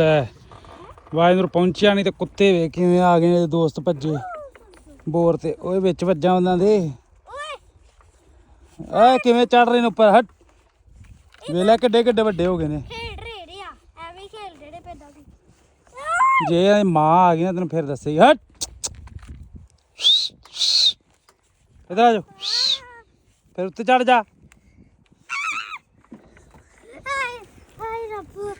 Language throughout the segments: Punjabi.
ਲੈ ਵਾਇਨਰ ਪਹੁੰਚਿਆ ਨਹੀਂ ਤੇ ਕੁੱਤੇ ਕਿਵੇਂ ਆ ਗਏ ਦੋਸਤ ਭੱਜੇ ਬੋਰ ਤੇ। ਓਏ ਵਿੱਚ ਵੱਜਾਂ ਉਹਨਾਂ ਦੇ। ਓਏ। ਕਿਵੇਂ ਚੜ ਰਹੇ ਨੇ ਉੱਪਰ? ਹਟ। ਵੇਲਾ ਕਿੱਡੇ ਕਿੱਡੇ ਵੱਡੇ ਹੋ ਗਏ ਨੇ। ਖੇਡ ਰਹੇ ਆ। ਐਵੇਂ ਪੈਦਾ ਵੀ ਜੇ ਇਹ ਮਾਂ ਆ ਗਈ ਨਾ ਤੈਨੂੰ ਫਿਰ ਦੱਸੇਗੀ। ਹਟ। ਇਧਰ ਆ ਜਾ ਫਿਰ ਉੱਤੇ ਚੜ ਜਾ। ਹਾਏ ਹਾਏ ਰੱਬ।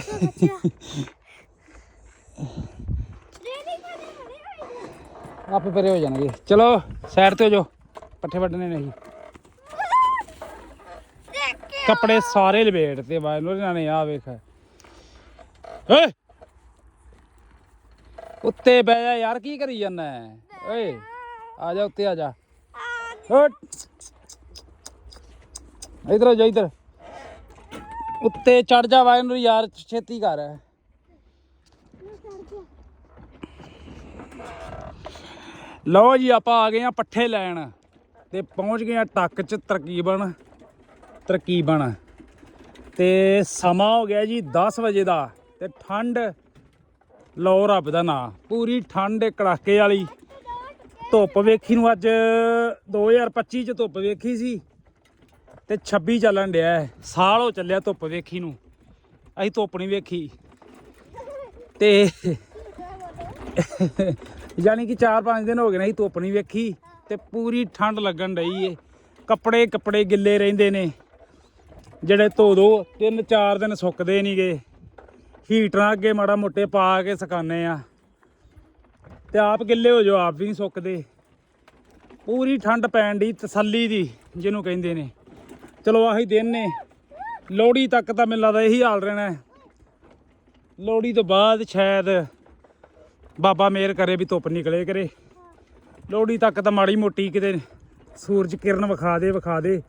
ਆਪੇ ਪਰੇ ਹੋ ਜਾਣਗੇ। ਚਲੋ ਸਾਈਡ ਤੇ ਹੋ ਜਾਓ। ਪੱਠੇ ਵੱਢਣੇ ਨਹੀਂ ਕੱਪੜੇ ਸਾਰੇ ਲਪੇਟ ਤੇ ਵਾਇਨਰ ਇਹਨਾਂ ਨੇ ਆ ਵੇਖ ਓਏ! ਉੱਤੇ ਬਹਿ ਜਾ ਯਾਰ ਕੀ ਕਰੀ ਜਾਂਦਾ ਓਏ ਆ ਜਾ ਉੱਤੇ ਆ ਜਾ। ਇਧਰ ਆ ਜਾ ਇਧਰ। ਉੱਤੇ ਚੜ ਜਾ ਵਾਇਨਰ ਯਾਰ, ਛੇਤੀ ਕਰ। ਲਓ ਜੀ, ਆਪਾਂ ਆ ਗਏ ਆ ਪੱਠੇ ਲੈਣ ਤੇ ਪਹੁੰਚ ਗਏ ਆ ਟੱਕ ਚ ਤਰਕੀਬਨ ਤਰਕੀਬਨ। ਤੇ ਸਮਾਂ ਹੋ ਗਿਆ ਜੀ 10 ਵਜੇ ਦਾ ਤੇ ਠੰਡ, ਲਓ ਰੱਬ ਦਾ ਨਾਂ, ਪੂਰੀ ਠੰਡ ਕੜਾਕੇ ਵਾਲੀ। ਧੁੱਪ ਵੇਖੀ ਨੂੰ ਅੱਜ 2025 ਚ ਧੁੱਪ ਵੇਖੀ ਸੀ। ਤੇ 26 ਚੱਲਣ ਡਿਆ ਸਾਲ ਹੋ ਚੱਲਿਆ ਧੁੱਪ ਵੇਖੀ ਨੂੰ। ਅਸੀਂ ਧੁੱਪ ਨਹੀਂ ਵੇਖੀ। ਤੇ ਯਾਨੀ ਕਿ 4-5 ਦਿਨ ਹੋ ਗਏ ਨੇ ਅਸੀਂ ਧੁੱਪ ਨਹੀਂ ਵੇਖੀ ਤੇ ਪੂਰੀ ਠੰਡ ਲੱਗਣ ਡਈ ਏ। ਕੱਪੜੇ ਕੱਪੜੇ ਗਿੱਲੇ ਰਹਿੰਦੇ ਨੇ। ਜਿਹੜੇ ਧੋ ਦੋ, ਤਿੰਨ ਚਾਰ ਦਿਨ ਸੁੱਕਦੇ ਨਹੀਂ ਨਹੀਂਗੇ ਹੀਟਰਾਂ ਅੱਗੇ ਮਾੜਾ ਮੋਟੇ ਪਾ ਕੇ ਸੁਕਾਨੇ ਆ। ਤੇ ਆਪ ਗਿੱਲੇ ਹੋ ਜਾਓ, ਆਪ ਵੀ ਨਹੀਂ ਸੁੱਕਦੇ। ਪੂਰੀ ਠੰਡ ਪੈਣ ਦੀ ਤਸੱਲੀ ਦੀ, ਜਿਹਨੂੰ ਕਹਿੰਦੇ ਨੇ। ਚਲੋ ਆਹੀ ਦਿਨ ਨੇ। ਲੋਹੜੀ ਤੱਕ ਤਾਂ ਮੈਨੂੰ ਲੱਗਦਾ ਇਹੀ ਹਾਲ ਰਹਿਣਾ ਲੋਹੜੀ ਤੋਂ ਬਾਅਦ ਸ਼ਾਇਦ ਬਾਬਾ ਮੇਰ ਕਰੇ ਵੀ ਧੁੱਪ ਨਿਕਲੇ ਕਰੇ। ਲੋਹੜੀ ਤੱਕ ਤਾਂ ਮਾੜੀ ਮੋਟੀ ਕਿਤੇ ਸੂਰਜ ਕਿਰਨ ਵਿਖਾ ਦੇ ਵਿਖਾ ਦੇ।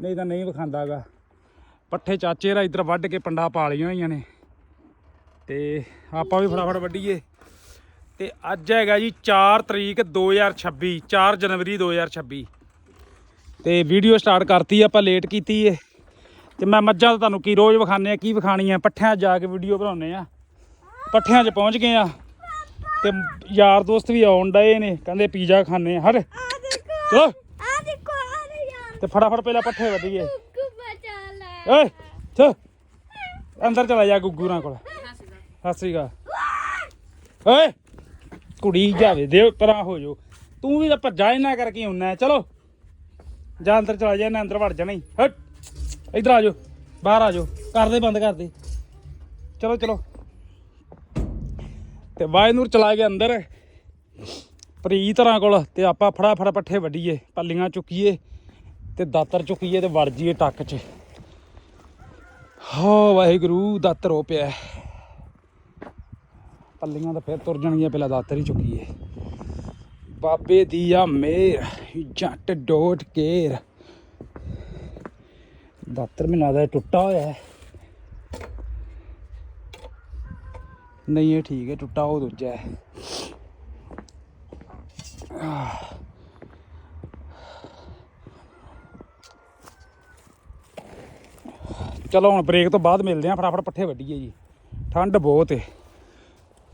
ਨਹੀਂ ਤਾਂ ਨਹੀਂ ਵਿਖਾਂਦਾਗਾ ਪੱਠੇ ਚਾਚੇ ਰਾ ਇੱਧਰ ਵੱਢ ਕੇ ਪੰਡਾ ਪਾ ਲਈਆਂ ਹੋਈਆਂ ਨੇ। ਤੇ ਆਪਾਂ ਵੀ ਫਟਾਫਟ ਵੱਢੀਏ। ਤੇ ਅੱਜ ਹੈਗਾ ਜੀ 4 ਤਰੀਕ 2026 4 ਜਨਵਰੀ 2026 ਤੇ ਵੀਡੀਓ ਸਟਾਰਟ ਕਰਤੀ ਆਪਾਂ ਲੇਟ ਕੀਤੀ ਏ। ਤੇ ਮੈਂ ਮੱਝਾਂ ਤਾਂ ਤੁਹਾਨੂੰ ਕੀ ਰੋਜ਼ ਵਿਖਾਣੇ ਆ ਕੀ ਵਿਖਾਣੀ ਆ ਪੱਠਿਆਂ 'ਚ ਜਾ ਕੇ ਵੀਡੀਓ ਬਣਾਉਣੇ ਆ। ਪੱਠਿਆਂ 'ਚ ਪਹੁੰਚ ਗਏ ਆ। ਤੇ ਯਾਰ ਦੋਸਤ ਵੀ ਆਉਣ ਡਏ ਨੇ ਕਹਿੰਦੇ ਪੀਜ਼ਾ ਖਾਣੇ ਆ ਦੇਖੋ ਚਲੋ। ਆ ਦੇਖੋ ਆ ਰੇ ਯਾਰ। ਤੇ ਫਟਾਫਟ ਪਹਿਲਾਂ ਪੱਠੇ ਵੱਢੀਏ ਕੁੱਕੂ ਬਚਾ ਲੈ ਓਏ ਚ ਅੰਦਰ ਚਲਾ ਜਾ ਗੁੱਗੂਰਾਂ ਕੋਲ। ਸਤਿ ਸ੍ਰੀ ਅਕਾਲ। ਓਏ ਕੁੜੀ ਜਾਵੇ ਦੇ ਪਰਾਂ ਹੋ ਜੋ ਤੂੰ ਵੀ ਤਾਂ ਭੱਜਾ ਇਹਨਾਂ ਕਰਕੇ ਹੁੰਨਾ ਚਲੋ। ਜਾਂ ਅੰਦਰ ਚਲਾ ਜਾ, ਇਹਨਾਂ ਅੰਦਰ ਵੜ ਜਾਣਾ ਹੀ। ਹਟ। ਇਧਰ ਆ ਜਾਓ, ਬਾਹਰ ਆ ਜਾਓ। ਕਰਦੇ ਬੰਦ ਕਰਦੇ ਚਲੋ ਚਲੋ। ਤੇ ਵਾਇਨੂਰ ਚਲਾ ਗਿਆ ਅੰਦਰ। ਪ੍ਰੀਤ ਹਰਾਂ ਕੋਲ। ਤੇ ਆਪਾਂ ਫੜਾ ਫੜਾ ਪੱਠੇ ਵੱਢੀਏ, ਪੱਲੀਆਂ ਚੁੱਕੀਏ ਤੇ ਦਾਤਰ ਚੁੱਕੀਏ ਤੇ ਵੜ ਜੀਏ ਟੱਕ 'ਚ। ਹੋ ਵਾਹਿਗੁਰੂ, ਦਾਤਰ ਹੋ ਪਿਆ। ਪੱਲੀਆਂ ਤਾਂ ਫਿਰ ਤੁਰ ਜਾਣਗੀਆਂ, ਪਹਿਲਾਂ ਦਾਤਰ ਹੀ ਚੁੱਕੀਏ। ਬਾਬੇ ਦੀ ਆ ਮੇਰ ਜੱਟ ਡੋਟ ਕੇਰ ਦਾਤਰ ਮਹੀਨਾ ਦਾ ਟੁੱਟਾ ਹੋਇਆ ਹੈ। ਨਹੀਂ, ਇਹ ਠੀਕ ਹੈ, ਟੁੱਟਾ ਉਹ ਦੂਜਾ ਹੈ। ਚਲੋ, ਹੁਣ ਬ੍ਰੇਕ ਤੋਂ ਬਾਅਦ ਮਿਲਦੇ ਆਂ ਫਟਾਫਟ ਪੱਠੇ ਵੱਢੀਏ ਜੀ। ਠੰਡ ਬਹੁਤ ਏ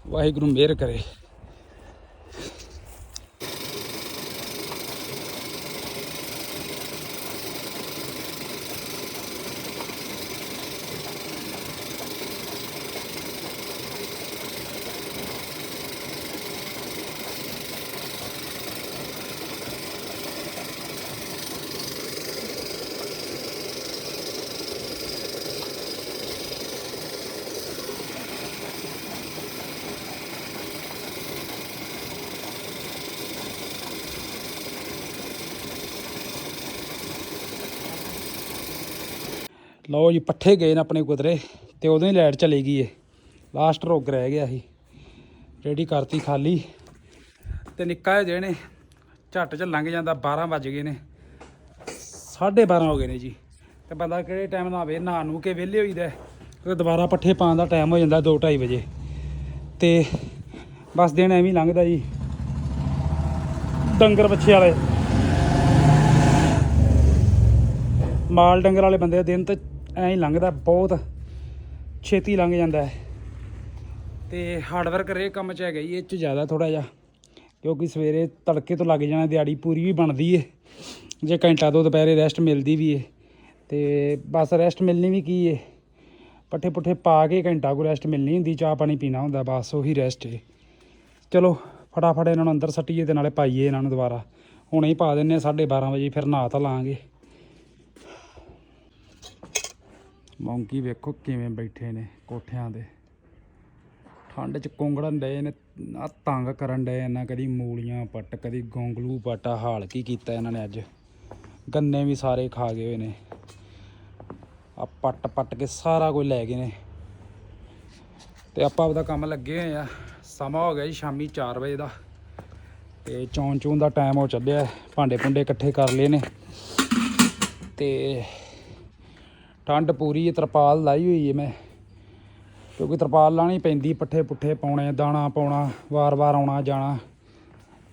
ਵਾਹਿਗੁਰੂ, ਮਿਹਰ ਕਰੇ। ਲਓ ਜੀ, ਪੱਠੇ ਗਏ ਨੇ ਆਪਣੇ ਕੁਦਰੇ ਤੇ ਉਦੋਂ ਹੀ ਲਾਈਟ ਚਲੀ ਗਈ ਏ। ਲਾਸਟ ਰੋਗ ਰਹਿ ਗਿਆ ਸੀ। ਰੈਡੀ ਕਰਤੀ ਖਾਲੀ। ਤੇ ਨਿੱਕਾ ਜਿਹੇ ਨੇ, ਝੱਟ ਚ ਲੰਘ ਜਾਂਦਾ 12 ਵੱਜ ਗਏ ਨੇ। 12:30 ਹੋ ਗਏ ਨੇ ਜੀ। ਤੇ ਬੰਦਾ ਕਿਹੜੇ ਟਾਈਮ ਨਾਲ ਆਵੇ, ਨਹਾ ਨੂੰ ਕੇ ਵਿਹਲੇ ਹੋਈਦਾ ਫਿਰ ਦੁਬਾਰਾ ਪੱਠੇ ਪਾਉਣ ਦਾ ਟਾਈਮ ਹੋ ਜਾਂਦਾ 2:30 ਵਜੇ। ਤੇ ਬਸ ਦਿਨ ਐਵੇਂ ਹੀ ਲੰਘਦਾ ਜੀ। ਡੰਗਰ ਬੱਚੇ ਵਾਲੇ। ਮਾਲ ਡੰਗਰ ਵਾਲੇ ਬੰਦੇ ਦਿਨ ਤਾਂ ਐਂ ਹੀ ਲੰਘਦਾ ਬਹੁਤ। ਛੇਤੀ ਲੰਘ ਜਾਂਦਾ ਹੈ। ਤੇ ਹਾਰਡਵਰਕ ਰੇ ਕੰਮ ਚ ਹੈਗਾ ਜੀ, ਇਹ ਚ ਜ਼ਿਆਦਾ ਥੋੜਾ ਜਿਹਾ। ਕਿਉਂਕਿ ਸਵੇਰੇ ਤੜਕੇ ਤੋਂ ਲੱਗ ਜਾਣਾ, ਦਿਹਾੜੀ ਪੂਰੀ ਵੀ ਬਣਦੀ ਏ। ਜੇ ਘੰਟਾ ਤੋਂ ਦੁਪਹਿਰੇ ਰੈਸਟ ਮਿਲਦੀ ਵੀ ਏ। ਤੇ ਬਸ ਰੈਸਟ ਮਿਲਣੀ ਵੀ ਕੀ ਏ? ਪੱਠੇ ਪੁੱਠੇ ਪਾ ਕੇ ਘੰਟਾ ਕੋ ਰੈਸਟ ਮਿਲਣੀ ਹੁੰਦੀ, ਚਾਹ ਪਾਣੀ ਪੀਣਾ ਹੁੰਦਾ, ਬਸ ਉਹੀ ਰੈਸਟ ਏ। ਚਲੋ, ਫਟਾਫਟ ਇਹਨਾਂ ਨੂੰ ਅੰਦਰ ਸੱਟੀਏ ਤੇ ਨਾਲੇ ਪਾਈਏ ਇਹਨਾਂ ਨੂੰ ਦੁਬਾਰਾ। ਹੁਣੇ ਹੀ ਪਾ ਦਿੰਨੇ ਆ 12:30 ਵਜੇ ਫਿਰ ਨਹਾ ਤਾਂ ਲਾਂਗੇ। ਮੌਂਕੀ ਵੇਖੋ ਕਿਵੇਂ ਬੈਠੇ ਨੇ ਕੋਠਿਆਂ ਦੇ। ਠੰਡ ਚ ਕੁੰਗੜਨ ਡਏ ਨੇ ਆ ਤੰਗ ਕਰਨ ਡਏ ਇਹਨਾਂ, ਕਦੀ ਮੂਲੀਆਂ ਪੱਟ, ਕਦੀ ਗੋਂਗਲੂ ਪੱਟ ਹਾਲ ਕੀ ਕੀਤਾ ਇਹਨਾਂ ਨੇ ਅੱਜ। ਗੰਨੇ ਵੀ ਸਾਰੇ ਖਾ ਗਏ ਹੋਏ ਨੇ। ਆ ਪੱਟ ਪੱਟ ਕੇ ਸਾਰਾ ਕੁਝ ਲੈ ਗਏ ਨੇ। ਤੇ ਆਪਾਂ ਆਪਦਾ ਕੰਮ ਲੱਗੇ ਹੋਏ ਆ। ਸਮਾਂ ਹੋ ਗਿਆ ਜੀ ਸ਼ਾਮੀ 4 ਵਜੇ ਦਾ। ਤੇ ਚੌਂ ਚੂੰ ਦਾ ਟਾਈਮ ਹੋ ਚੱਲਿਆ। ਭਾਂਡੇ ਭੁੰਡੇ ਇਕੱਠੇ ਕਰ ਲਏ ਨੇ। ਤੇ ਠੰਡ ਪੂਰੀ ਹੈ, ਤਰਪਾਲ ਲਾਈ ਹੋਈ ਹੈ ਮੈਂ। ਕਿਉਂਕਿ ਤਰਪਾਲ ਲਾਣੀ ਪੈਂਦੀ, ਪੱਠੇ ਪੁੱਠੇ ਪਾਉਣੇ, ਦਾਣਾ ਪਾਉਣਾ ਵਾਰ-ਵਾਰ ਆਉਣਾ ਜਾਣਾ।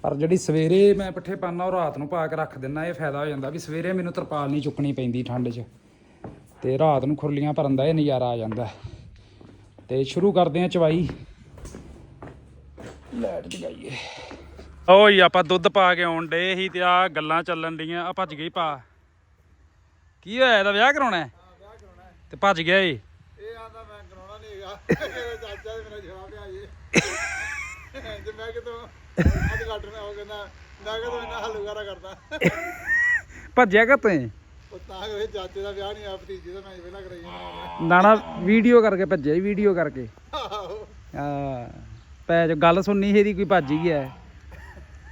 ਪਰ ਜਿਹੜੀ ਸਵੇਰੇ ਮੈਂ ਪੱਠੇ ਪਾਣਾ ਉਹ ਰਾਤ ਨੂੰ ਪਾ ਕੇ ਰੱਖ ਦਿੰਦਾ, ਇਹ ਫਾਇਦਾ ਹੋ ਜਾਂਦਾ ਵੀ ਸਵੇਰੇ ਮੈਨੂੰ ਤਰਪਾਲ ਨਹੀਂ ਚੁੱਕਣੀ ਪੈਂਦੀ ਠੰਡ 'ਚ। ਤੇ ਰਾਤ ਨੂੰ ਖੁਰਲੀਆਂ ਭਰਨ ਦਾ ਇਹ ਨਜ਼ਾਰਾ ਆ ਜਾਂਦਾ। ਤੇ ਸ਼ੁਰੂ ਕਰਦੇ ਹਾਂ ਚਵਾਈ। ਲਾਈਟ ਜਗਾਈਏ। ਓਏ, ਆਪਾਂ ਦੁੱਧ ਪਾ ਕੇ ਆਉਣ ਡੇ ਸੀ ਤੇ ਆ ਗੱਲਾਂ ਚੱਲਣ ਡੀਆਂ ਆ ਭੱਜ ਗਈ ਪਾ ਕੀ ਹੋਇਆ, ਇਹਦਾ ਵਿਆਹ ਕਰਾਉਣਾ ਹੈ? ਤੇ ਭੱਜ ਗਿਆ ਏ। ਇਹ ਆਂਦਾ ਮੈਂ ਕਰਾਉਣਾ ਨਹੀਂ ਹੈਗਾ। ਮੇਰੇ ਚਾਚਾ ਤੇ ਮੇਰਾ ਜਵਾਬ ਪਿਆ ਜੀ। ਤੇ ਮੈਂ ਕਿਤੋਂ ਅੱਜ ਘੱਟ ਮੈਂ ਉਹ ਕਹਿੰਦਾ ਮੈਂ ਕਿਤੋਂ ਇਹਨਾਂ ਹਲੂਗਾਰਾ ਕਰਦਾ। ਭੱਜਿਆ ਕਿ ਤੂੰ ਉਹ ਤਾਂ ਕਿ ਚਾਚੇ ਦਾ ਵਿਆਹ ਨਹੀਂ ਆ ਭਤੀਜੇ ਦਾ ਮੈਂ ਪਹਿਲਾਂ ਕਰਾਈ ਜਾਂਦਾ। ਨਾਣਾ ਵੀਡੀਓ ਕਰਕੇ ਭੱਜਿਆ ਵੀਡੀਓ ਕਰਕੇ। ਆਹੋ। ਆ ਪੈ ਜੋ ਗੱਲ ਸੁਣਨੀ ਇਹਦੀ ਕੋਈ ਭੱਜ ਹੀ ਗਿਆ।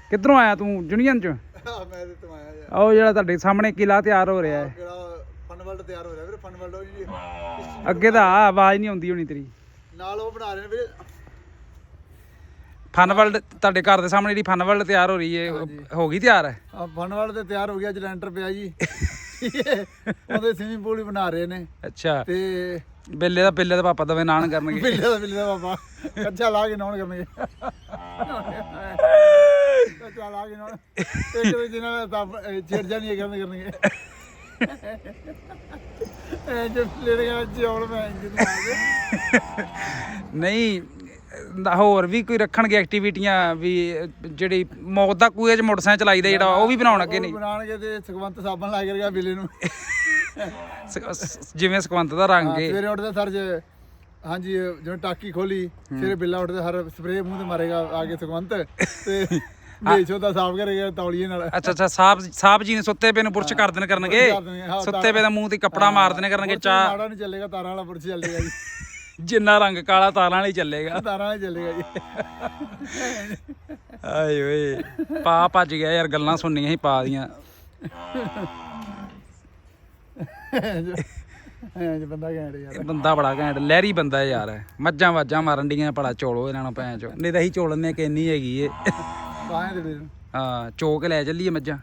ਕਿੱਧਰੋਂ ਆਇਆ ਤੂੰ ਜੁਨੀਅਨ ਚ? ਮੈਂ ਤੇ ਤਮਾਇਆ ਯਾਰ। ਉਹ ਜਿਹੜਾ ਤੁਹਾਡੇ ਸਾਹਮਣੇ ਕਿਲਾ ਤਿਆਰ ਹੋ ਰਿਹਾ ਹੈ। ਫਨ ਵਰਲਡ ਤਿਆਰ ਹੋ ਰਿਹਾ ਵੀਰੇ ਫਨ ਵਰਲਡ ਉਹ ਜੀ। ਅੱਗੇ ਤਾਂ ਆ ਆਵਾਜ਼ ਨਹੀਂ ਆਉਂਦੀ ਹੋਣੀ ਤੇਰੀ। ਨਾਲ ਉਹ ਬਣਾ ਰਹੇ ਨੇ ਵੀਰੇ। ਫਨ ਵਰਲਡ ਤੁਹਾਡੇ ਘਰ ਦੇ ਸਾਹਮਣੇ ਜਿਹੜੀ ਫਨ ਵਰਲਡ ਤਿਆਰ ਹੋ ਰਹੀ ਹੈ ਹੋ ਗਈ ਤਿਆਰ? ਆ ਫਨ ਵਰਲਡ ਤੇ ਤਿਆਰ ਹੋ ਗਿਆ ਅੱਜ ਲੈਂਟਰ ਪਿਆ ਜੀ। ਉਹਦੇ ਸਵਿਮਿੰਗ ਪੂਲ ਵੀ ਬਣਾ ਰਹੇ ਨੇ। ਅੱਛਾ। ਤੇ ਬੇਲੇ ਦਾ ਬੇਲੇ ਦਾ ਪਾਪਾ ਦਵੇ ਨਾਨ ਕਰਨਗੇ। ਬਿੱਲੇ ਦਾ ਬਿੱਲੇ ਦਾ ਬਾਬਾ ਕੱਚਾ ਲਾ ਕੇ ਨੌਣ ਕਰਨਗੇ। ਕੱਚਾ ਲਾ ਕੇ ਨੌਣ ਇੱਕ ਜਿਹਨਾਂ ਦਾ ਛੇੜ ਨਹੀਂ ਕਰਨ ਕਰਨਗੇ। ਐ ਜੇ ਮੈਂ ਨਹੀਂ ਨਾ ਹੋਰ ਵੀ ਕੋਈ ਰੱਖਣਗੇ ਐਕਟੀਵਿਟੀਆਂ ਵੀ ਜਿਹੜੀ ਮੌਤ ਦਾ ਕੂਏ ਚ ਮੋਟਰਸਾਈਕਲ ਚਲਾਈਦਾ ਜਿਹੜਾ ਉਹ ਵੀ ਬਣਾਉਣ ਅੱਗੇ ਨਹੀਂ? ਬਣਾਣਗੇ ਤੇ ਸੁਖਵੰਤ ਸਾਬਣ ਲਾ ਕੇ ਰਗਾ ਬਿੱਲੇ ਨੂੰ। ਜਿਵੇਂ ਸਕਵੰਤ ਦਾ ਰੰਗ ਸਵੇਰੇ ਉੱਠਦੇ ਸਰ ਜੇ ਹਾਂਜੀ ਜਿਵੇਂ ਟਾਕੀ ਖੋਲੀ ਸਵੇਰੇ ਬਿੱਲਾ ਉੱਠਦੇ ਹਰ ਸਪਰੇਅ ਮੂੰਹ ਤੇ ਮਾਰੇਗਾ ਆ ਕੇ ਸੁਖਵੰਤ ਤੇ ਮੇਸ਼ੋ ਦਾ ਸਾਫ਼ ਕਰੇਗਾ ਤੌਲੀਏ ਨਾਲ। ਅੱਛਾ ਅੱਛਾ ਸਾਹਿਬ ਸਾਹਿਬ ਜੀ ਨੇ ਸੁੱਤੇ ਪਏ ਨੂੰ ਬੁਰਸ਼ ਕਰ ਦੇਣ ਕਰਨਗੇ। ਹਾਂ, ਸੁੱਤੇ ਪਏ ਦਾ ਮੂੰਹ ਤੇ ਕੱਪੜਾ ਮਾਰ ਦੇਣੇ ਕਰਨਗੇ ਚਾਹ। ਮਾੜਾ ਨਹੀਂ ਚੱਲੇਗਾ ਤਾਰਾਂ ਵਾਲਾ ਬੁਰਸ਼ ਚੱਲੇਗਾ ਜੀ। ਜਿੰਨਾ ਰੰਗ ਕਾਲਾ ਤਾਰਾਂ ਵਾਲੀ ਚੱਲੇਗਾ। ਤਾਰਾਂ ਵਾਲਾ ਚੱਲੇਗਾ ਜੀ। ਆਏ ਓਏ ਪਾ ਭੱਜ ਗਿਆ ਯਾਰ ਗੱਲਾਂ ਸੁਣਨੀਆਂ ਸੀ ਪਾ ਦੀਆਂ। ਐ ਜੇ ਬੰਦਾ ਘੈਂਟ ਯਾਰ। ਇਹ ਬੰਦਾ ਬੜਾ ਘੈਂਟ ਲਹਿਰੀ ਬੰਦਾ ਯਾਰ। ਮੱਝਾਂ ਵਾਜਾਂ ਮਾਰਨ ਡੀਆਂ ਬੜਾ ਚੋਲੋ ਇਹਨਾਂ ਨੂੰ ਭੈਣ ਚੋ। ਨਹੀਂ ਤਾਂ ਅਸੀਂ ਚੋਲਨੇ ਕਿੰਨੀ ਹੈਗੀ ਏ। ਬਾਹਾਂ ਦੇ ਵੀਰ ਹਾਂ ਚੋ ਕੇ ਲੈ ਚੱਲੀਏ ਮੱਝਾਂ।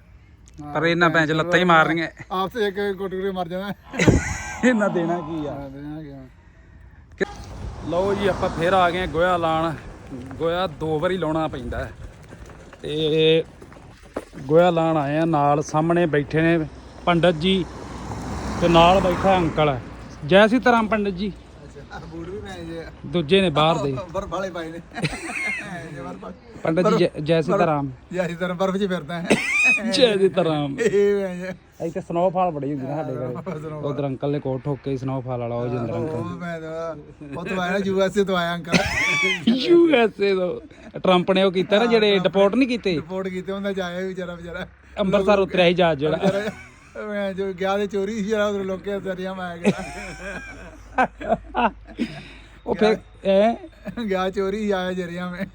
ਪਰ ਇਹਨਾਂ ਭੈਣ ਚ ਲੱਤਾਂ ਹੀ ਮਾਰਨੀਆਂ। ਆਪਸ ਇੱਕ ਕੋਟਕਰੇ ਮਰ ਜਾਣਾ। ਇਹਨਾਂ ਦੇਣਾ ਕੀ ਆ? ਹਾਂ, ਦੇਣਾ ਕੀ ਆ। ਲਓ ਜੀ ਆਪਾਂ ਫੇਰ ਆ ਗਏ ਗੋਇਆ ਲਾਣ। ਗੋਇਆ ਦੋ ਵਾਰੀ ਲਾਉਣਾ ਪੈਂਦਾ। ਤੇ ਗੋਇਆ ਲਾਣ ਆਏ ਆ ਨਾਲ ਸਾਹਮਣੇ ਬੈਠੇ ਨੇ ਪੰਡਤ ਜੀ ਤੇ ਨਾਲ ਬੈਠਾ ਅੰਕਲ। ਜੈ ਸੀ ਤਰ੍ਹਾਂ ਪੰਡਤ ਜੀ। ਅੱਛਾ ਬੂਟ ਵੀ ਮੈਂ ਜੇ। ਦੂਜੇ ਨੇ ਬਾਹਰ ਦੇ। ਬਰਫ ਵਾਲੇ ਪਾਏ ਨੇ। ਪੰਡਤ ਜੀ ਜੈ- ਜੈ ਸੀ ਤਰ੍ਹਾਂ ਯਾਰ ਇਸ ਤਰ੍ਹਾਂ ਬਰਫ 'ਚ ਫਿਰਦਾ ਹੈ। ਜੈ ਸੀ ਤਰ੍ਹਾਂ ਇਹ ਜੇ ਇੱਥੇ ਸਨੋਫਾਲ ਬੜੀ ਹੁੰਦੀ ਨਾ ਸਾਡੇ ਘਰੇ। ਉਧਰ ਅੰਕਲ ਨੇ ਕੋਟ ਠੋਕ ਕੇ ਸਨੋਫਾਲ ਵਾਲਾ ਉਹ ਜਿੰਦਰ ਅੰਕਲ ਉਹ ਮੈਂ ਤਾਂ ਉਹ ਤੋਂ ਆਇਆ ਯੂਐਸਏ ਤੋਂ ਆਇਆ ਅੰਕਲ। ਯੂ ਐਸ ਏ ਤੋਂ। ਟਰੰਪ ਨੇ ਉਹ ਕੀਤਾ ਨਾ ਜਿਹੜੇ ਡਿਪੋਰਟ ਨਹੀਂ ਕੀਤੇ? ਰਿਪੋਰਟ ਕੀਤੇ ਹੁੰਦਾ ਜਾਇਆ ਵਿਚਾਰਾ ਵਿਚਾਰਾ। ਅੰਮ੍ਰਿਤਸਰ ਉਤਰਿਆ ਸੀ ਜਹਾਜ਼ ਜਿਹੜਾ। ਵਿਚਾਰਾ ਮੈਂ ਜੋ ਗਿਆ ਤੇ ਚੋਰੀ ਸੀ ਜਰਾ ਉਧਰ ਲੋਕੇ ਦਰਿਆ ਮੈਂ ਗਿਆ ਉਹ ਫਿਰ ਐ ਗਿਆ ਚੋਰੀ ਆਇਆ ਜਰਿਆ ਮੈਂ।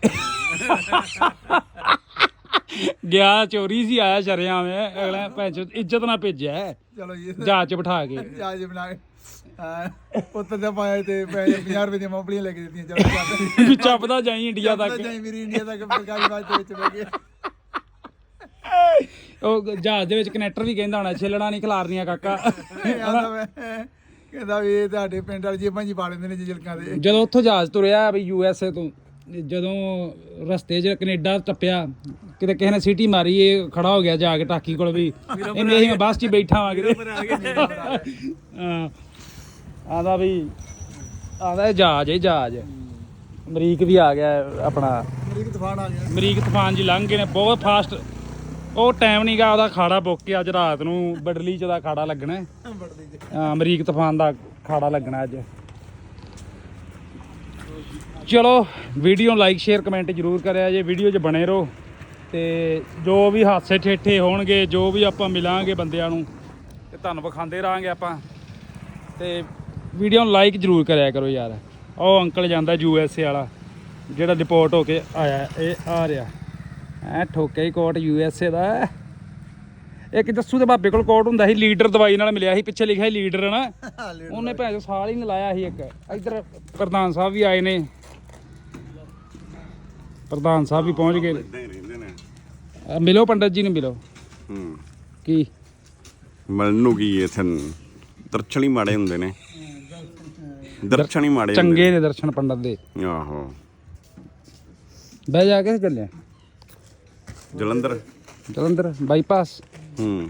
ਗਿਆ ਚੋਰੀ ਸੀ ਆਇਆ ਸ਼ਰਿਆਂ ਮੈਂ। ਅਗਲਾ ਭੈਣ ਚੋਦ ਇੱਜ਼ਤ ਨਾਲ ਭੇਜਿਆ ਹੈ, ਚਲੋ ਜੀ। ਜਹਾਜ਼ 'ਚ ਬਿਠਾ ਕੇ। ਜਾਜ ਬਣਾ ਕੇ। ਹਾਂ ਉੱਤਰ ਦਾ ਪਾਇਆ ਤੇ ਪੈਸੇ 50 ਰੁਪਏ ਦੀਆਂ ਮੋਪਲੀਆਂ ਲੈ ਕੇ ਦਿੱਤੀਆਂ ਚਲੋ ਚੱਲ। ਵੀ ਚੱਪਦਾ ਜਾਈ ਇੰਡੀਆ ਤੱਕ। ਜਾਈ ਮੇਰੀ ਇੰਡੀਆ ਤੱਕ ਸਰਕਾਰੀ ਬਾਤ ਦੇ ਵਿੱਚ ਬਹਿ ਗਏ। ਉਹ ਜਹਾਜ਼ ਦੇ ਵਿੱਚ ਕਨੈਕਟਰ ਵੀ ਕਹਿੰਦਾ ਹੋਣਾ ਛਿੱਲਣਾ ਨਹੀਂ ਖਿਲਾਰਨੀਆਂ ਕਾਕਾ। ਆਂਦਾ ਮੈਂ। ਕਹਿੰਦਾ ਵੀ ਇਹ ਤੁਹਾਡੇ ਪਿੰਡ ਵਾਲੀ ਜੇਬਾਂ 'ਚ ਹੀ ਪਾ ਲੈਂਦੇ ਨੇ ਜਿਲਕਾਂ ਦੇ। ਜਦੋਂ ਉੱਥੋਂ ਜਹਾਜ਼ ਤੁਰਿਆ ਵੀ ਯੂ ਐਸ ਏ ਤੋਂ ਜਦੋਂ ਰਸਤੇ 'ਚ ਕੈਨੇਡਾ ਟੱਪਿਆ ਕਿਤੇ ਕਿਸੇ ਨੇ ਸੀਟੀ ਮਾਰੀ ਇਹ ਖੜਾ ਹੋ ਗਿਆ ਜਾ ਕੇ ਟਾਕੀ ਕੋਲ ਵੀ। ਇਹਨੇ ਅਸੀਂ ਬੱਸ 'ਚ ਹੀ ਬੈਠਾ ਵਾਂ ਕਿਤੇ। ਹਾਂ। ਆਂਦਾ ਵੀ ਆਂਦਾ ਇਹ ਜਹਾਜ਼ ਹੈ ਜਹਾਜ਼ ਮਰੀਕ ਵੀ ਆ ਗਿਆ ਆਪਣਾ। ਅਮਰੀਕ ਤੂਫਾਨ ਆ ਗਿਆ। ਮਰੀਕ ਤੂਫਾਨ ਜੀ ਲੰਘ ਗਏ ਨੇ ਬਹੁਤ ਫਾਸਟ ਉਹ ਟਾਈਮ ਨਹੀਂਗਾ ਉਹਦਾ ਖਾੜਾ ਬੁੱਕ ਕੇ ਅੱਜ ਰਾਤ ਨੂੰ ਬਡਲੀ ਚ ਦਾ ਖਾੜਾ ਲੱਗਣਾ ਹੈ। ਬੜਦੀ ਜੀ ਅਹ ਅਮਰੀਕ ਤੂਫਾਨ ਦਾ ਖਾੜਾ ਲੱਗਣਾ ਅੱਜ। ਚਲੋ ਵੀਡੀਓ ਲਾਈਕ ਸ਼ੇਅਰ ਕਮੈਂਟ ਜਰੂਰ ਕਰਿਆ ਜੇ ਵੀਡੀਓ 'ਚ ਬਣੇ ਰਹੋ। ਤੇ ਜੋ ਵੀ ਹਾਸੇ ਠੇਠੇ ਹੋਣਗੇ ਜੋ ਵੀ ਆਪਾਂ ਮਿਲਾਂਗੇ ਬੰਦਿਆਂ ਨੂੰ ਤੇ ਤੁਹਾਨੂੰ ਵਿਖਾਉਂਦੇ ਰਹਾਂਗੇ ਆਪਾਂ। ਤੇ ਵੀਡੀਓ ਨੂੰ ਲਾਈਕ ਜਰੂਰ ਕਰਿਆ ਕਰੋ ਯਾਰ। ਉਹ ਅੰਕਲ ਜਾਂਦਾ ਯੂ ਐਸ ਏ ਵਾਲਾ ਜਿਹੜਾ ਡਿਪੋਰਟ ਹੋ ਕੇ ਆਇਆ ਇਹ ਆ ਰਿਹਾ। ਐ ਠੋਕੇ ਹੀ ਕੋਟ ਯੂ ਐਸ ਏ ਦਾ। ਇੱਕ ਜੱਸੂ ਦੇ ਬਾਬੇ ਕੋਲ ਕੋਟ ਹੁੰਦਾ ਸੀ ਲੀਡਰ ਦਵਾਈ ਨਾਲ ਮਿਲਿਆ ਸੀ ਪਿੱਛੇ ਲਿਖਿਆ ਸੀ ਲੀਡਰ ਨਾ ਉਹਨੇ ਭੈਣ ਸਾਲ ਹੀ ਨਹੀਂ ਲਾਇਆ ਸੀ ਇੱਕ। ਇੱਧਰ ਪ੍ਰਧਾਨ ਸਾਹਿਬ ਵੀ ਆਏ ਨੇ। ਪ੍ਰਧਾਨ ਸਾਹਿਬ ਵੀ ਪਹੁੰਚ ਗਏ ਮਿਲੋ ਪੰਡਤ ਜੀ ਨੂੰ ਮਿਲੋ। ਹੂੰ। ਕੀ? ਮਿਲਣ ਨੂੰ ਕੀ ਇਥੇ ਦਰਸ਼ਨ ਹੀ ਮਾੜੇ ਹੁੰਦੇ ਨੇ। ਦਰਸ਼ਨ ਹੀ ਮਾੜੇ ਚੰਗੇ ਨੇ ਦਰਸ਼ਨ ਪੰਡਤ ਦੇ। ਆਹੋ। ਬਹਿ ਜਾ ਕੇ ਚੱਲਿਆ। ਜਲੰਧਰ? ਜਲੰਧਰ ਬਾਈਪਾਸ। ਹੂੰ।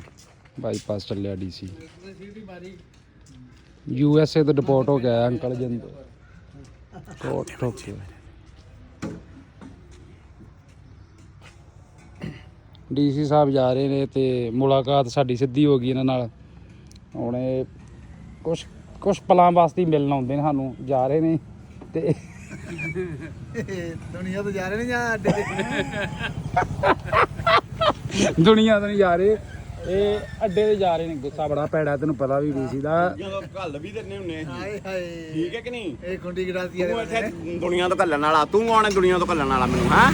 ਬਾਈਪਾਸ ਚੱਲਿਆ ਡੀਸੀ ਯੂ ਐਸ ਏ ਤੋਂ ਡਿਪੋਰਟ ਹੋ ਗਿਆ ਅੰਕਲ ਜਿੰਦ ਕੋਟ ਠੋਕੇ ਡੀਸੀ ਸਾਹਿਬ ਜਾ ਰਹੇ ਨੇ ਤੇ ਮੁਲਾਕਾਤ ਸਾਡੀ ਸਿੱਧੀ ਹੋ ਗਈ ਇਹਨਾਂ ਨਾਲ। ਹੁਣ ਇਹ ਕੁਛ ਕੁਛ ਪਲਾਂ ਵਾਸਤੇ ਮਿਲਣ ਆਉਂਦੇ ਨੇ ਸਾਨੂੰ ਜਾ ਰਹੇ ਨੇ ਤੇ ਦੁਨੀਆ ਤੋਂ ਜਾ ਰਹੇ ਨੇ ਜਾਂ ਅੱਡੇ ਤੇ? ਦੁਨੀਆ ਤੋਂ ਨਹੀਂ ਜਾ ਰਹੇ। ਇਹ ਅੱਡੇ ਤੇ ਜਾ ਰਹੇ ਨੇ ਗੁੱਸਾ ਬੜਾ ਪੈੜਾ ਤੈਨੂੰ ਪਤਾ ਵੀ ਡੀਸੀ ਦਾ ਜਦੋਂ ਘੱਲ ਵੀ ਦਿੰਨੇ ਹੁੰਨੇ ਹਾਏ ਹਾਏ। ਠੀਕ ਹੈ ਕਿ ਨਹੀਂ? ਇਹ ਖੁੰਡੀ ਗੜਾਤੀ ਤੂੰ ਇੱਥੇ ਦੁਨੀਆ ਤੋਂ ਘੱਲਣ ਵਾਲਾ ਤੂੰ ਕੌਣ ਹੈ ਦੁਨੀਆ ਤੋਂ ਘੱਲਣ ਵਾਲਾ ਮੈਨੂੰ ਹਾਂ?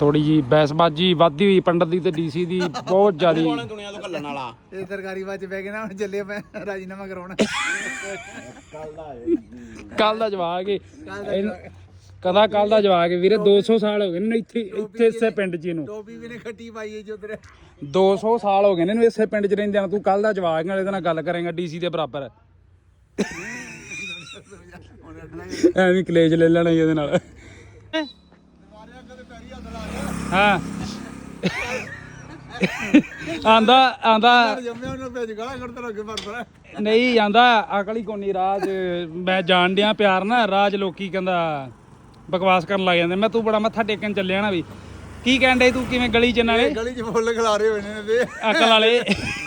ਥੋੜੀ ਜੀ ਬੈਸਬਾਜੀ ਵੱਧਦੀ ਹੋਈ ਪੰਡਤ ਦੀ ਤੇ ਡੀਸੀ ਦੀ ਬਹੁਤ ਜ਼ਿਆਦੀ। ਕੌਣ ਹੈ ਦੁਨੀਆ ਤੋਂ ਘੱਲਣ ਵਾਲਾ? ਇਹ ਸਰਕਾਰੀ ਬਾਜ ਬਹਿ ਕੇ ਨਾ ਹੁਣ ਚੱਲੇ ਮੈਂ ਰਾਜੀਨਾਮਾ ਕਰਾਉਣ। ਕੱਲ ਦਾ ਜਵਾਕ ਏ। ਕਦਾ ਕੱਲ ਦਾ ਜਵਾਕ ਏ? ਵੀਰੇ 200 ਸਾਲ ਹੋ ਗਏ ਨੇ ਇੱਥੇ ਇੱਥੇ ਇਸੇ ਪਿੰਡ 'ਚ ਇਹਨੂੰ। ਟੋਪੀ ਵੀ ਨੇ ਖੱਟੀ ਪਾਈ ਹੈ ਜੀ ਉਧਰ। 200 ਸਾਲ ਹੋ ਗਏ ਨੇ ਇਹਨੂੰ ਇਸੇ ਪਿੰਡ 'ਚ ਰਹਿੰਦਿਆਂ ਤੂੰ ਕੱਲ ਦਾ ਜਵਾਕ ਨਾਲ ਇਹਦੇ ਨਾਲ ਗੱਲ ਕਰੇਗਾ ਡੀਸੀ ਦੇ ਬਰਾਬਰ। ਐਵੇਂ ਕਲੇਜ ਲੈ ਲੈਣਾ ਇਹਦੇ ਨਾਲ। ਹਾਂ। ਆਂਦਾ ਆਂਦਾ। ਜੰਮਿਆ ਉਹਨਾਂ ਭੇਜ ਗਾਲਾਂ ਕੱਢਦਾ ਲੱਗੇ ਪਰ ਪਰ ਨਹੀਂ ਆਂਦਾ ਅਕਲ ਹੀ ਕੋਨੀ ਰਾਜ ਮੈਂ ਜਾਣ ਡਿਆ ਪਿਆਰ ਨਾ ਰਾਜ ਲੋਕੀ ਕਹਿੰਦਾ ਬਕਵਾਸ ਕਰਨ ਲੱਗ ਜਾਂਦੇ ਮੈਂ ਤੂੰ ਬੜਾ ਮੱਥਾ ਟੇਕਣ ਚੱਲਿਆ ਨਾ ਵੀ। ਕੀ ਕਹਿਣ ਡੇ ਤੂੰ ਕਿਵੇਂ ਗਲੀ ਚ ਨਾਲੇ? ਗਲੀ 'ਚ ਫੁੱਲ ਖਿਲਾਰੇ ਹੋਏ ਨੇ ਤੇ। ਅਕਲ ਵਾਲੇ।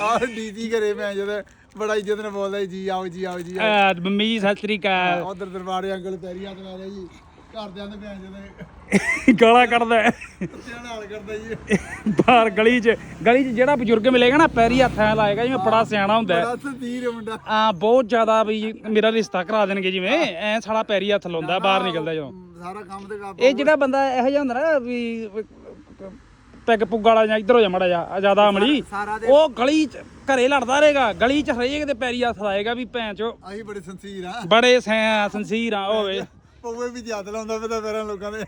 ਆਹ ਡੀਜੀ ਘਰੇ ਮੈਂ ਜਦ ਬੜਾ ਇੱਜ਼ਤ ਨਾਲ ਬੋਲਦਾ ਜੀ ਆਓ ਜੀ ਆਓ ਜੀ ਮੰਮੀ ਜੀ ਸਤਿ ਸ੍ਰੀ ਅਕਾਲ। ਉਧਰ ਦਰਬਾਰੇ ਅੰਕਲ ਪੈਰੀ ਹੱਥ ਲਾ ਰਿਹਾ ਜੀ। ਘਰਦਿਆਂ ਦੇ ਭੈਣ ਜਦ ਗਾਲਾਂ ਕੱਢਦਾ ਹੈ। ਕੁੱਤਿਆਂ ਨਾਲ ਕਰਦਾ ਜੀ। ਬਾਹਰ ਗਲੀ ਚ ਗਲੀ ਚ ਜਿਹੜਾ ਬਜ਼ੁਰਗ ਮਿਲੇਗਾ ਨਾ ਪੈਰੀ ਹੱਥ ਐ ਲਾਏਗਾ ਜਿਵੇਂ ਬੜਾ ਸਿਆਣਾ ਹੁੰਦਾ ਹੈ। ਮੁੰਡਾ। ਆ ਬਹੁਤ ਜ਼ਿਆਦਾ ਵੀ ਮੇਰਾ ਰਿਸ਼ਤਾ ਕਰਾ ਦੇਣਗੇ ਜਿਵੇਂ ਐ ਸਾਲਾ ਪੈਰੀ ਹੱਥ ਲਾਉਂਦਾ ਬਾਹਰ ਨਿਕਲਦਾ ਜਦੋਂ। ਸਾਰਾ ਕੰਮ ਤੇ ਕੰਮ ਇਹ ਜਿਹੜਾ ਬੰਦਾ ਇਹੋ ਜਿਹਾ ਹੁੰਦਾ ਨਾ ਵੀ ਪੈਗ ਪੁੱਗ ਵਾਲਾ ਜਾਂ ਇੱਧਰ ਹੋ ਜਾ ਮੜਾ ਜਾ ਜ਼ਿਆਦਾ ਅਮਲੀ ਸਾਰਾ ਉਹ ਗਲੀ ਚ ਘਰੇ ਲੜਦਾ ਰਹੇਗਾ। ਗਲੀ ਚ ਹਰੇਕ ਦੇ ਪੈਰੀ ਹੱਥ ਲਾਏਗਾ ਵੀ ਭੈਣ ਚੋ ਅਸੀਂ ਬੜੇ ਸੰਸੀਰ ਆ ਬੜੇ ਸੈਂ ਸੰਸੀਰ ਆ ਹੋਵੇ ਪਊਏ ਵੀ ਜਿਆਦ ਲਾਉਂਦਾ ਪਤਾ ਫੇਰਾਂ ਲੋਕਾਂ ਦੇ।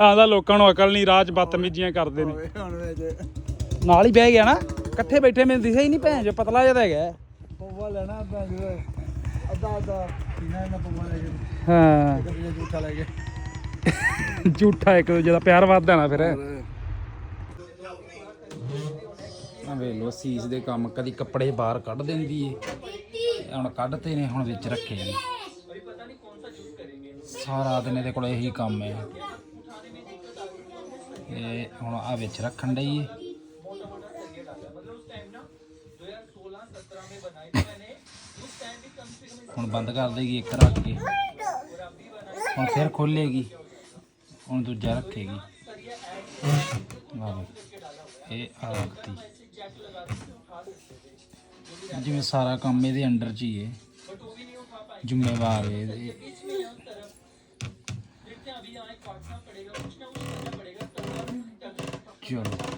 ਆਂਦਾ ਲੋਕਾਂ ਨੂੰ ਅਕਲ ਨਹੀਂ ਰਾਹ ਚ ਬਦਤਮੀਜ਼ੀਆਂ ਕਰਦੇ ਨੇ। ਹੋਵੇ ਹੁਣ ਵਿੱਚ। ਨਾਲ ਹੀ ਬਹਿ ਗਿਆ ਨਾ ਇਕੱਠੇ ਬੈਠੇ ਮੈਨੂੰ ਦਿਸਿਆ ਹੀ ਨਹੀਂ ਭੈਣ ਚੋ ਪਤਲਾ ਜਿਹਾ ਤਾਂ ਹੈਗਾ। ਪਊਆ ਲੈਣਾ ਭੈਣ ਜੀ ਅੱਧਾ ਅੱਧਾ। ਪੀਣਾ ਇਹਨਾਂ ਪਊਆ ਲੈ ਕੇ। ਹਾਂ। ਕਦੇ ਜੂਠਾ ਲੈ ਕੇ। ਝੂਠਾ ਇੱਕ ਦੂਜੇ ਦਾ ਪਿਆਰ ਵੱਧਦਾ ਨਾ ਫਿਰ। ਆ ਵੇ ਲੋ ਸੀਸ ਦੇ ਕੰਮ ਕਦੀ ਕੱਪੜੇ ਬਾਹਰ ਕੱਢ ਦਿੰਦੀ ਏ। ਹੁਣ ਕੱਢਤੇ ਨੇ ਹੁਣ ਵਿੱਚ ਰੱਖੇ ਨੇ। ਸਾਰਾ ਦਿਨ ਇਹਦੇ ਕੋਲ ਇਹੀ ਕੰਮ ਹੈ। ਇਹ ਹੁਣ ਆ ਵਿੱਚ ਰੱਖਣ ਡਈ ਏ। ਹੁਣ ਬੰਦ ਕਰ ਦੇਗੀ ਇੱਕ ਰੱਖ ਕੇ। ਹੁਣ ਫਿਰ ਖੋਲੇਗੀ। ਹੁਣ ਦੂਜਾ ਰੱਖੇਗੀ। ਇਹ ਆ ਰੱਖਤੀ। ਜਿਵੇਂ ਸਾਰਾ ਕੰਮ ਇਹਦੇ ਅੰਡਰ 'ਚ ਹੀ ਹੈ ਜ਼ਿੰਮੇਵਾਰ ਹੈ ਇਹਦੇ ਚਲੋ